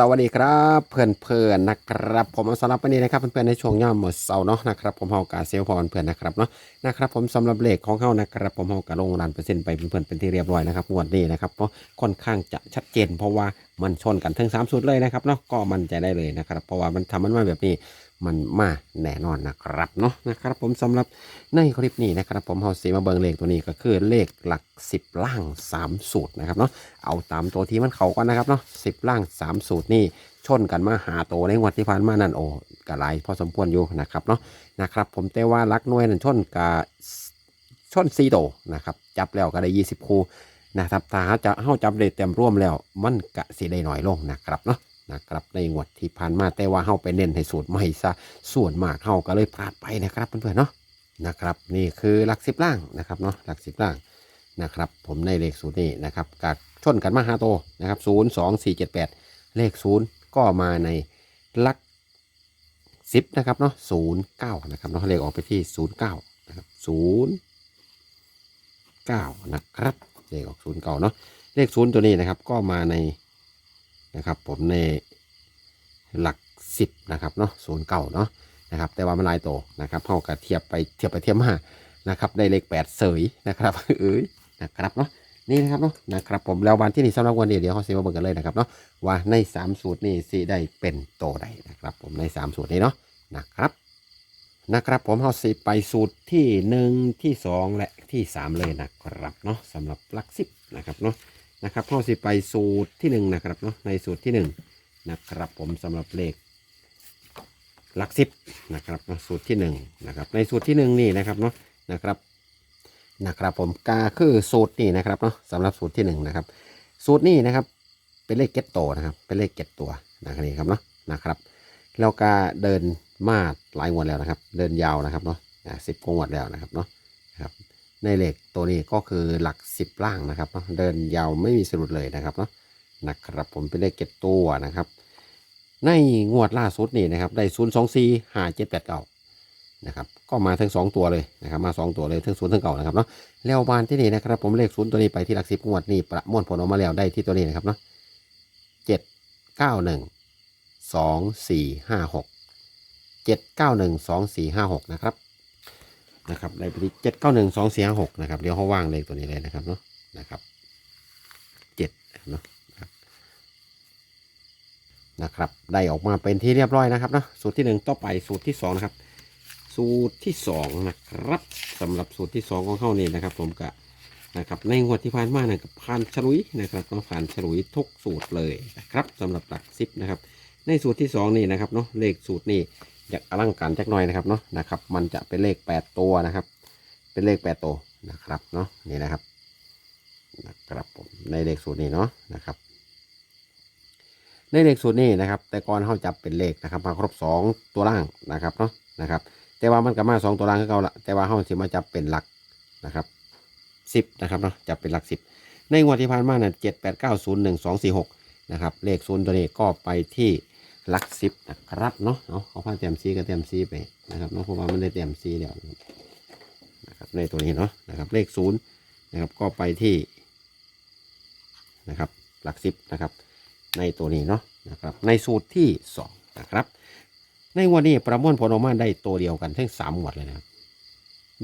สวัสดีครับเพื่อนเพื่อนๆนะครับ ผมสำหรับวันนี้นะครับเพื่อนๆในช่วงย่อมหมดเสาร์เนาะนะครับผมเฮากาเซลพรเพื่อนนะครับเนาะนะครับผมสำหรับเลขของเฮานะครับผมเฮากาลงรันเปอร์เซ็นต์ไปเพื่อนๆเป็นที่เรียบร้อยนะครับงวดนี้นะครับเพราะค่อนข้างจะชัดเจน เพราะว่ามันชนกันทั้งสามสุดเลยนะครับเนาะก็มันใจะได้เลยนะครับเพราะว่ามันทำมันมาแบบนี้ มันมาแน่นอนนะครับเนาะนะครับ ผมสำหรับในคลิปนี้นะครับ ผมเฮาสีมาเบิงเลขตัวนี้ก็คือเลขหลัก 10 ล่าง 3 สูตรนะครับเนาะเอาตามตัวที่มันเขากันนะครับเนาะสิบล่างสามสูตรนี่ชนกันมาหาโตวในงวดที่ผ่านมานั่นโอ้กะไรพอสมควรอยู่นะครับเนาะนะครับ ผมแต่ว่าลักน่วยนั่นชนกะชนซีโตนะครับจับแล้วก็ได้ยี่สิบคู่นะครับถ้าหาจะเข้าจับได้เต็มร่วมแล้วมันกะสีได้หน่อยลงนะครับเนาะ นะครับในงวดที่ผ่านมาแต่ว่าเข้าไปเน้นให้สูตรไม่ซะส่วนมากเข้าก็เลยพลาดไปนะครับเพื่อนๆเนาะนะครับนี่คือหลักสิบล่างนะครับเนาะหลักสิบล่างนะครับผมในเลขศูนย์นี่นะครับกัดชนกันมาหาโตนะครับศูนย์สองสี่เจ็ดแปดเลขศูนย์ก็มาในหลักสิบนะครับเนาะศูนย์เก้านะครับเนาะเลขออกไปที่ศูนย์เก้านะครับศูนย์เก้านะครับเลขออกศูนย์เก้าเนาะเลขศูนย์ตัวนี้นะครับก็มาในนะครับผมใน หลักสิบนะครับเนาะศูนย์เก้าเนาะนะครับแต่ว่ามันลายโตนะครับเท่ากับเทียบไปเทียบไปเทียบมานะครับได้เลขแปดเสยนะครับเอ้ยนะครับเนาะนี่นะครับเนาะนะครับผมแล้ววันที่นี่สำหรับวันนี้เดี๋ยวเขาสิมาเบิ่งกันเลยนะครับเนาะว่าใน 3 สูตรนี้สิได้เป็นโตใดนะครับผมใน 3 สูตรนี้เนาะนะครับนะครับผมเขาสิไปสูตรที่ 1 ที่ 2 และที่ 3 เลยนะครับเนาะสำหรับหลักสิบนะครับเนาะนะครับเขาสิไปสูตรที่1นะครับเนาะในสูตรที่ 1 นะครับผมสำหรับเลขหลักสิบนะครับสูตรที่1นะครับในสูตรที่ 1 นี่นะครับเนาะนะครับนะครับผมกาคือสูตรนี่นะครับเนาะสำหรับสูตรที่หนึ่งนะครับสูตรนี้นะครับเป็นเลขเก็ตโตนะครับเป็นเลขเก็ตตัวนะครับนี่ครับเนาะนะครับแล้วก็เดินมาหลายงวดแล้วนะครับ เดินยาวนะครับเนาะสิบกว่างวดแล้วนะครับเนาะนะครับในเลขตัวนี้ก็คือหลักสิบล่างนะครับเนาะเดินยาวไม่มีสะดุดเลยนะครับเนาะ นะครับผมเป็นเลขเก็ตตัวนะครับ ในงวดล่าสุดนี่นะครับได้ศูนย์สองสี่ห้าเจ็ดแปดเก้านะครับก็มาทั้งสองตัวเลยนะครับมาสองตัวเลยทั้งศูนย์ทั้งเก่านะครับเนาะแล้วบานที่นี่นะครับ ผมเลขศูนย์ตัวนี้ไปที่หลักสิบงวดนี่ประมวลผลออกมาแล้วได้ที่ตัวนี้นะครับเนาะเจ็ดเก้าหนึ่งสองสี่ห้าหกเจ็ดเก้าหนึ่งสองสี่ห้าหกนะครับนะครับได้ไปที่เจ็ดเก้าหนึ่งสองสี่ห้าหกนะครับเดี๋ยวเขาว่างเลขตัวนี้เลยนะครับเนาะนะครับเจ็ดเนาะ นะครับ ได้ออกมาเป็นที่เรียบร้อยนะครับเนาะสูตรที่หนึ่งต่อไปสูตรที่สองนะครับ สูตรที่สองนะครับสำหรับสูตรที่สองของเขานี่นะครับ ผมกะนะครับในงวดที่ผ่านมาเนะกับผ่านฉลุยนะครับต้องผ่านฉลุยทุกสูตรเลยนะครับสำหรับหลักซิปนะครับ ในสูตรที่สองนี่นะครับเนาะเลขสูตรนี่อยากอลังการจักหน่อยนะครับเนาะนะครับ มันจะเป็นเลขแปดตัวนะครับ เป็นเลขแปดตัวนะครับเนาะนี่นะครับนะครับผมในเลขสูตรนี้เนาะนะครับ ในเลขสูตรนี้นะครับ แต่ก่อนเขาจับเป็นเลขนะครับ มาครบสองตัวล่างนะครับเนาะนะครับ แต่ว่ามันก็มาสองตัวล่างก็เก่าละแต่ว่าเขาสิมาจับเป็นหลักนะครับสิบนะครับเนาะจับเป็นหลักสิบในงวดที่ผ่านมาเนี่ยเจ็ดแปดเก้าศูนย์หนึ่งสองสี่หกนะครับเลขศูนย์ตัวนี้ก็ไปที่หลักสิบนะครับเนาะเอาเอาผ้าเต็มซีก็เต็มซีไปนะครับเนาะเพราะว่ามันได้เต็มซีแล้วนะครับในตัวนี้เนาะนะครับเลขศูนย์นะครับก็ไปที่นะครับหลักสิบนะครับ ในตัวนี้เนาะนะครับในสูตรที่สองนะครับ ในวันนี้ประมวลผลออกมาได้ตัวเดียวกันทั้งสามวดเลยนะครับ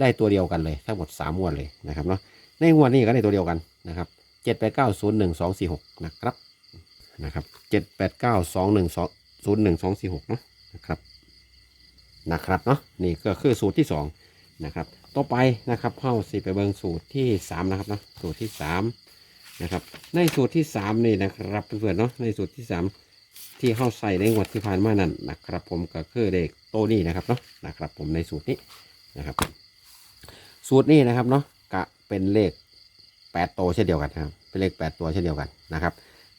ได้ตัวเดียวกันเลยทั้งหมดสามวดเลยนะครับเนาะในวดนี้ก็ได้ตัวเดียวกันนะครับเจ็ดแปดเก้าศูนย์หนึ่งสองสี่หกนะครับนะครับเจ็ดแปดเก้าสองหนึ่งสองศูนย์หนึ่งสองสี่หกเนาะนะครับนะครับเนาะนี่ก็คือสูตรที่สองนะครับ ต่อไปนะครับเข้าสิไปเบิงสูตรที่สามนะครับเนาะสูตรที่สาม นะครับ ในสูตรที่สามนี่นะครับเพื่อนๆเนาะในสูตรที่สามที่เข้าใส่ในงวดที่ผ่านมานั่นนะครับ ผมก็คือเลขโตนี้นะครับเนาะนะครับ ผมในสูตรนี้นะครับ สูตรนี้นะครับเนาะกะเป็นเลขแปดตัวเช่นเดียวกันนะครับเป็นเลขแปดตัวเช่นเดียวกันนะครับ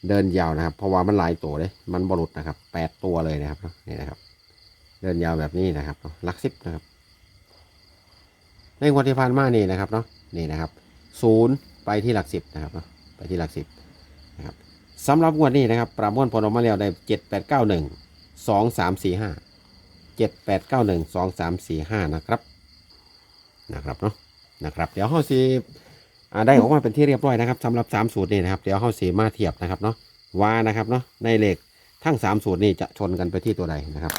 เดินยาวนะครับ เพราะว่ามันหลายตัวเลยมันบรุษนะครับแปดตัวเลยนะครับเนาะนี่นะครับ เดินยาวแบบนี้นะครับหลักสิบนะครับ ในงวดที่ผ่านมานี่นะครับเนาะนี่นะครับศูนย์ไปที่หลักสิบนะครับเนาะ ไปที่หลักสิบนะครับสำหรับงวดนี้นะครับประมวลผลออกมาแล้วได้เจ็ดแปดเก้าหนึ่งสองสามสี่ห้าเจ็ดแปดเก้าหนึ่งสองสามสี่ห้านะครับนะครับเนาะนะครับเดี๋ยวเฮาสีได้ออกมาเป็นที่เรียบร้อยนะครับสำหรับสามสูตรนี้นะครับเดี๋ยวเฮาสีมาเทียบนะครับเนาะว่านะครับเนาะในเลขทั้งสามสูตรนี่จะชนกันไปที่ตัวใดนะครับ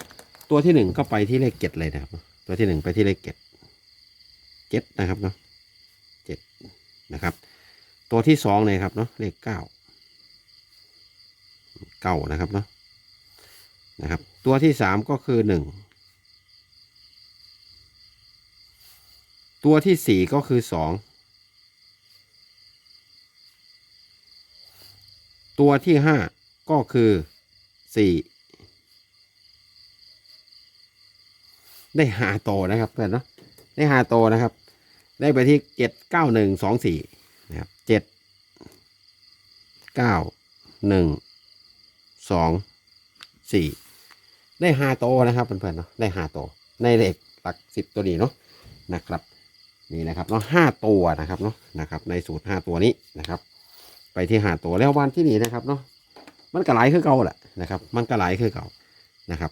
ตัวที่หนึ่งก็ไปที่เลขเจ็ดเลยนะครับ ตัวที่หนึ่งไปที่เลขเจ็ดเจ็ดนะครับเนาะเจ็ดนะครับ ตัวที่สองเลยครับเนาะเลขเก้าเก้านะครับเนาะนะครับ ตัวที่สามก็คือหนึ่งตัวที่สี่ก็คือสองตัวที่ห้าก็คือสี่ได้หาโตนะครับเพื่อนเนาะได้หาโตนะครับ ได้ไปที่เจ็ดเก้าหนึ่งสองสี่ เจ็ดเก้าหนึ่งสองสี่ได้ห้าโตวนะครับเพื่อนๆเนาะได้ห้าโตวในเลขหลักสิบตัวนี้เนาะนะครับนี่นะครับเนาะห้าตัวนะครับเนาะนะครับ ในสูตรห้าตัวนี้นะครับ ไปที่ห้าตัวแล้ววันที่นี่นะครับเนาะมันก็หลายคือเก่าแหละนะครับ มันก็หลายคือเก่านะครับ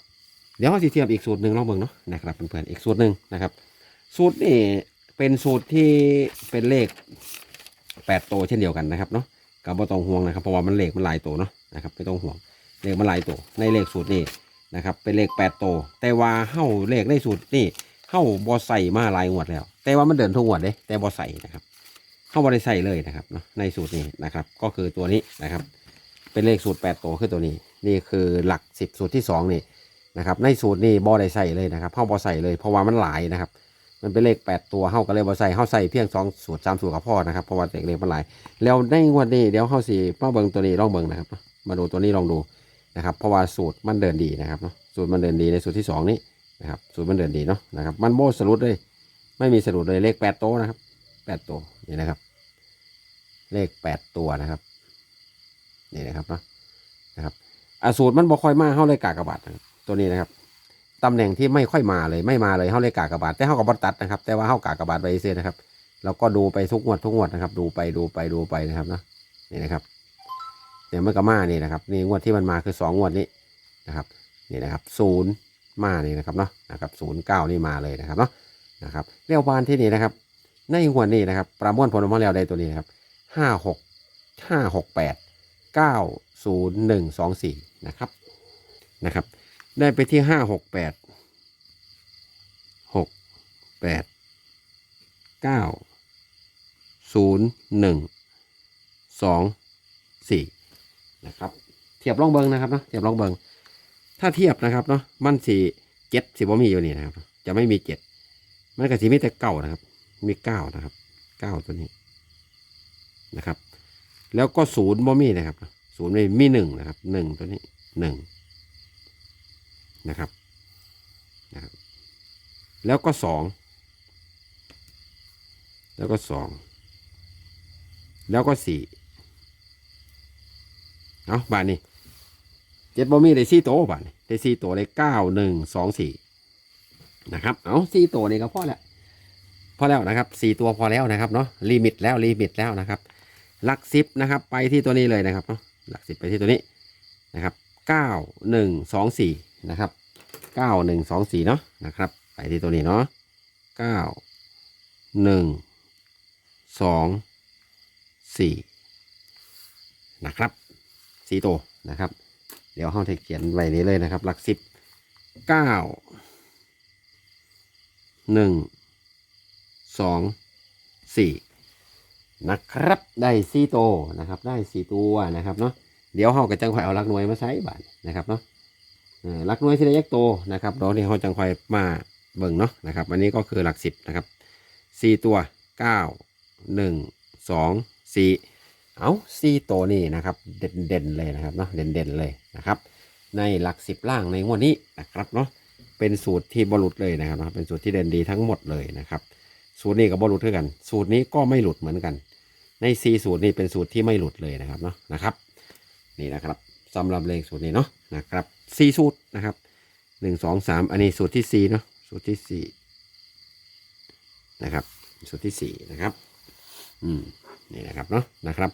เดี๋ยวเราเทียบอีกสูตรหนึ่งลองเบิ่งเนาะนะครับเพื่อนๆอีกสูตรหนึ่งนะครับ สูตรนี่เป็นสูตรที่เป็นเลข แปดตัวเช่นเดียวกันนะครับเนาะกับบ่ต้องห่วงนะครับเพราะว่ามันเลขมันหลายตัวเนาะนะครับไม่ต้องห่วงเลขมันหลายตัวในเลขสูตรนี้นะครับเป็นเลขแปดตัวแต่ว่าเฮ้าเลขในสูตรนี่เฮ้าบอใส่มาหลายงวดแล้ว แต่ว่ามันเดินทุกงวดเด้แต่บอใส่นะครับเข้าบอได้ใส่เลยนะครับเนาะในสูตรนี้นะครับ ก็คือตัวนี้นะครับ เป็นเลขสูตรแปดตัวคือตัวนี้ นี่คือหลักสิบสูตรที่สองนี่นะครับในสูตรนี้บอได้ใส่เลยนะครับเข้าบอใส่เลย เพราะว่ามันหลายนะครับ มันเป็นเลขแปดตัวเข้าก็เลยบอใส่เข้าใส่เพียงสองสูตรสามสูตรกับพ่อนะครับเพราะว่าเลขมันหลายแล้วในงวดนี้เดี๋ยวเข้าสี่มาเบิงตัวนี้ลองเบิงนะครับมาดูตัวนี้ลองดูนะครับเพราะว่าสูตรมันเดินดีนะครับเนาะสูตรมันเดินดีในสูตรที่สองนี้นะครับสูตรมันเดินดีเนาะนะครับมันโบสรุดเลย ไม่มีสรุปเลยเลขแปดตัวนะครับแปดตัวนี่นะครับ เลขแปดตัวนะครับนี่นะครับเนาะนะครับอะสูตรมันบ่ค่อยมากเข้าเลยกากบาทนะครับตัวนี้นะครับ ตำแหน่งที่ไม่ค่อยมาเลยไม่มาเลยเข้าเลยกากบาทแต่เข้ากับบตัดนะครับ แต่ว่าเข้ากากบาทไปเสียนะครับเราก็ดูไปทุกงวดทุกงวดนะครับ ดูไปดูไปดูไปนะครับเนาะนี่นะครับเดี๋ยวมันก็มานี่นะครับนี่งวดที่มันมาคือสองงวดนี้นะครับนี่นะครับศูนย์มานี่นะครับเนาะนะครับศูนย์เก้านี่มาเลยนะครับเนาะนะครับเรียวบานที่นี่นะครับ ในงวนี้นะครับ ประมวลผลออกมาแล้วได้ตัวนี้นะครับห้าหกห้าหกแปดเก้าศูนย์หนึ่งสองสี่นะครับนะครับ ได้ไปที่ห้าหกแปดหกแปดเก้าศูนย์หนึ่งสองสี่นะครับ เทียบลองเบิงนะครับเนาะเทียบลองเบิงถ้าเทียบนะครับเนาะมันสี่เจ็ดสิบ่มีอยู่นี่นะครับ จะไม่มีเจ็ดมันก็สีมีแต่เก้านะครับ มีเก้านะครับเก้าตัวนี้นะครับ แล้วก็ศูนย์บ่มีนะครับศูนย์ไม่มีหนึ่งนะครับหนึ่งตัวนี้หนึ่ง นะครับนะครับ แล้วก็สองแล้วก็สองแล้วก็สี่เอาบาทนี้เจ็ดบอมีได้สี่ตัวบาทนี้ได้สี่ตัวได้เก้าหนึ่งสองสี่นะครับเอาสี่ตัวนี่ก็พอแล้วพอแล้วนะครับสี่ตัวพอแล้วนะครับเนาะลิมิตแล้วลิมิตแล้วนะครับหลักสิบนะครับ ไปที่ตัวนี้เลยนะครับเนาะหลักสิบไปที่ตัวนี้นะครับเก้าหนึ่งสองสี่ นะครับเก้าหนึ่งสองสี่เนาะนะครับ ไปที่ตัวนี้เนาะเก้าหนึ่งสองสี่นะครับสี่ตัวนะครับ เดี๋ยวห้องเทเขียนไว้นี้เลยนะครับ หลักสิบเก้าหนึ่งสองสี่นะครับ ได้สี่ตัวนะครับ ได้สี่ตัวนะครับเนาะเดี๋ยวเฮากับจังไคอยเอาลักหน่วยมาใช้บาทนะครับเนาะ ลักหน่วยที่ได้ยักโตนะครับดี๋ยวนี้เฮาจังคอยมาเบิ่งเนาะนะครับอันนี้ก็คือหลักสิบนะครับสี่ตัวเก้าหนึ่งสองสี่เอาสี่ตัวนี้นะครับเด่นเด่นเลยนะครับเนาะเด่นเด่นเลยนะครับ ในหลักสิบล่างในงวดนี้นะครับเนาะเป็นสูตรที่บรุษเลยนะครับเนะเป็นสูตรที่เด่นดีทั้งหมดเลยนะครับ สูตรนี้กับบรุษด้วยกัน สูตรนี้ก็ไม่หลุดเหมือนกัน ในซีสูตรนี้เป็นสูตรที่ไม่หลุดเลยนะครับเนาะนะครับ นี่นะครับ สำหรับเลขสูตรนี้เนาะนะครับซีสูตรนะครับหนึ่งสองสามอันนี้สูตรที่สี่เนาะสูตรที่สี่นะครับ สูตรที่สี่นะครับ อืมนี่นะครับเนาะนะครับ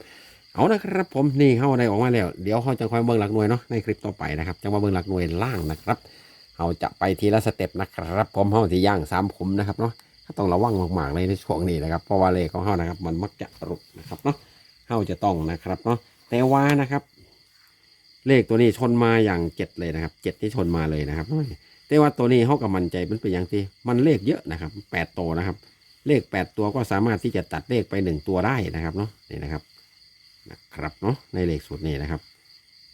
เอานะครับผมนี่เข้าได้ออกมาแล้ว เดี๋ยวเขาจะคอยเบิ่งหลักหน่วยเนาะในคลิปต่อไปนะครับจะมาเบิ่งหลักหน่วยล่างนะครับเราจะไปทีละสเต็ปนะครับผมเข้าที่ย่างสามขุมนะครับเนาะต้องระวังมากๆเลยในช่วงนี้นะครับเพราะว่าเลขของเขานะครับ มันมักจะหลุดนะครับเนาะเขาจะต้องนะครับเนาะแต่ว่านะครับ เลขตัวนี้ชนมาอย่างเจ็ดเลยนะครับเจ็ดที่ชนมาเลยนะครับแต่ว่าตัวนี้เขากับมันใจมันเป็นอย่างที่มันเลขเยอะนะครับแปดตัวนะครับ เลขแปดตัวก็สามารถที่จะตัดเลขไปหนึ่งตัวได้นะครับเนาะนี่นะครับนะครับเนาะในเลขสูตรนี้นะครับ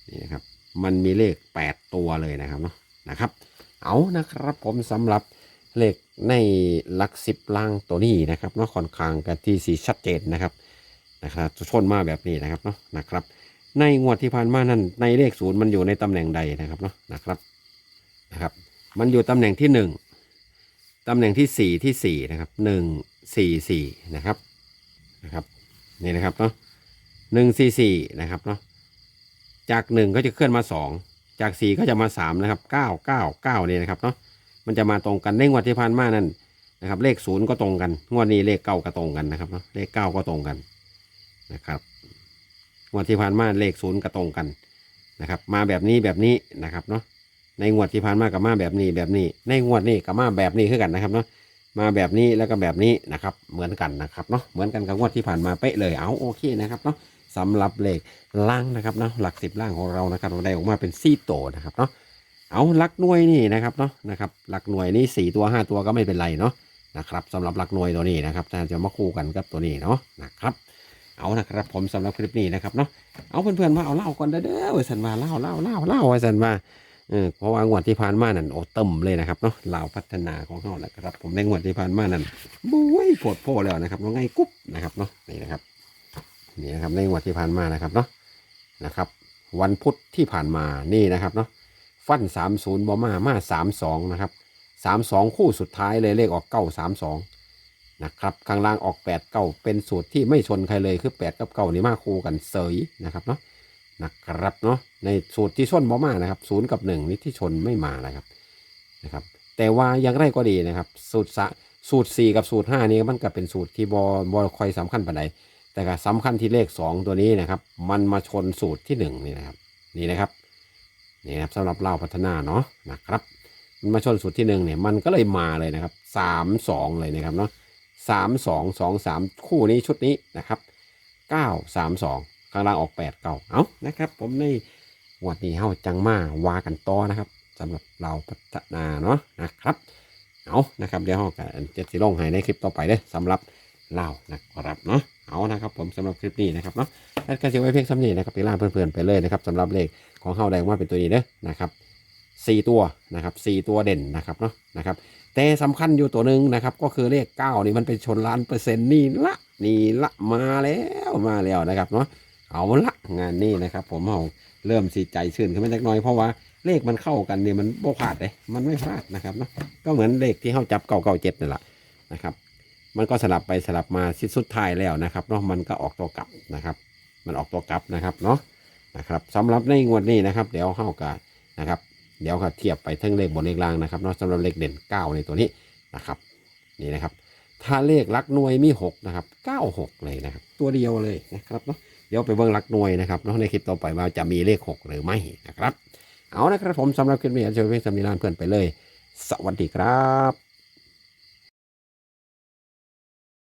นี่นะครับ มันมีเลขแปดตัวเลยนะครับเนาะนะครับ เอานะครับผมสำหรับเลขในหลักสิบล่างตัวนี้นะครับเนาะค่อนข้างกันที่สีชัดเจนนะครับนะครับชนมาแบบนี้นะครับเนาะนะครับ ในงวดที่ผ่านมานั้นในเลขศูนย์มันอยู่ในตำแหน่งใดนะครับเนาะนะครับนะครับ มันอยู่ตำแหน่งที่หนึ่งตำแหน่งที่สี่ที่สี่นะครับหนึ่งสี่สี่นะครับนะครับนี่นะครับเนาะหนึ่งสี่สี่นะครับเนาะจากหนึ่งก็จะเคลื่อนมาสองจากสี่ก็จะมาสามนะครับเก้าเก้าเก้านี่นะครับเนาะมันจะมาตรงกันในงวดที่ผ่านมานั่นนะครับ เลขศูนย์ก็ตรงกัน งวดนี้เลขเก้าก็ตรงกันนะครับเนาะเลขเก้าก็ตรงกันนะครับ วดที่ผ่านมาเลขศูนย์ก็ตรงกันนะครับ มาแบบนี้แบบนี้นะครับเนาะในงวดที่ผ่านมากับมาแบบนี้แบบนี้ ในงวดนี้กับมาแบบนี้คือกันนะครับเนาะมาแบบนี้แล้วก็แบบนี้นะครับ เหมือนกันนะครับเนาะเหมือนกันกับงวดที่ผ่านมาเป๊ะเลยเอาโอเคนะครับเนาะสำหรับเลขล่างนะครับเนาะหลักสิบล่างของเรานะครับเราได้ออกมาเป็นซี่โตนะครับเนาะเอาหลักหน่วยนี่นะครับเนาะนะครับหลักหน่วยนี่สี่ตัวห้าตัวก็ไม่เป็นไรเนาะนะครับสำหรับหลักหน่วยตัวนี้นะครับจะมาคู่กันกับตัวนี้เนาะนะครับ เอานะครับผมสำหรับคลิปนี้นะครับเนาะเอาเพื่อนๆมาเอาเล้าก่อนเด้อเด้อไว้สันว่าเล้าเล้าเล้าเล้าไว้สันว่าเออเพราะว่างวดที่ผ่านมานั่นโอ้เติมเลยนะครับเนาะเหล่าพัฒนาของเขาแหละครับ ผมในงวดที่ผ่านมานั่นบุ้ยปวดโพแล้วนะครับว่าไงกุ๊บนะครับเนาะนี่นะครับนี่นะครับในงวดที่ผ่านมานะครับเนาะนะครับ วันพุธที่ผ่านมานี่นะครับเนาะฟันสามศูนย์บอมามาสามสองนะครับสามสองคู่สุดท้ายเลยเลขออกเก้าสามสอง นะครับข้างล่างออก8เก้าเป็นสูตรที่ไม่ชนใครเลยคือ 8 กับเก้านี่มาคู่กันเสยนะครับเนาะนะครับเนาะในสูตรที่ชนบ่มานะครับศูนย์กับหนึ่งนี่ที่ชนไม่มานะครับนะครับ แต่ว่าอย่างไรก็ดีนะครับ สูตรสะสูตร 4 กับสูตร 5 นี่มันก็เป็นสูตรที่บอบอคอยสำคัญปานใดแต่ก็สำคัญที่เลข 2 ตัวนี้นะครับ มันมาชนสูตรที่ 1 นี่นะครับ นี่นะครับนี่นะครับสำหรับเล่าพัฒนาเนาะนะครับ มันมาชนสูตรที่หนึ่งเนี่ยมันก็เลยมาเลยนะครับสามสองเลยนะครับเนาะ สามสองสองสามคู่นี้ชุดนี้นะครับเก้าสามสองข้างล่างออกแปดเก้าเอานะครับผมในวันนี้เฮาจังมาวากันต่อนะครับสำหรับเราพัฒนาเนาะนะครับเอานะครับเดี๋ยวเฮากันจะสิลงให้ในคลิปต่อไปเด้สำหรับเรานะครับเนาะเอานะครับผมสำหรับคลิปนี้นะครับเนาะแอดก็จะไว้เพียงสำนีนะครับไปล่าเพื่อนๆไปเลยนะครับสำหรับเลขของเฮาได้ว่าเป็นตัวนี้เด้อนะครับ สี่ตัวนะครับสี่ตัวเด่นนะครับเนาะนะครับ แต่สำคัญอยู่ตัวหนึ่งนะครับ ก็คือเลขเก้านี่มันเป็นชนล้านเปอร์เซ็นต์นี่ละนี่ละมาแล้วมาแล้วนะครับเนาะเอาละงานนี้นะครับ ผมเอาเริ่มสีใจชื่นขึ้นมาจักน่อยเพราะว่าเลขมันเข้ากันเนี่ยมันบ่พลาดเลยมันไม่พลาดนะครับเนาะก็เหมือนเลขที่เข้าจับเก่าเก่าเจ็ดนี่แหละนะครับ มันก็สลับไปสลับมาสิ้นสุดท้ายแล้วนะครับเนาะมันก็ออกตัวกลับนะครับ มันออกตัวกลับนะครับเนาะนะครับสำหรับในงวดนี้นะครับ เดี๋ยวเข้ากันนะครับ เดี๋ยวครับเทียบไปทั้งเลขบนเลขล่างนะครับเนาะสำหรับเลขเด่น 9 ในตัวนี้นะครับนี่นะครับ ถ้าเลขลักหน่วยมี 6 นะครับ 96 เลยนะครับ ตัวเดียวเลยนะครับเนาะเดี๋ยวไปเบิ่งลักหน่วยนะครับเนาะในคลิปต่อไปว่าจะมีเลข 6 หรือไม่นะครับ เอานะครับผมสำหรับคลิปนี้จะเป็นสำนีลานเพื่อนไปเลย สวัสดีครับ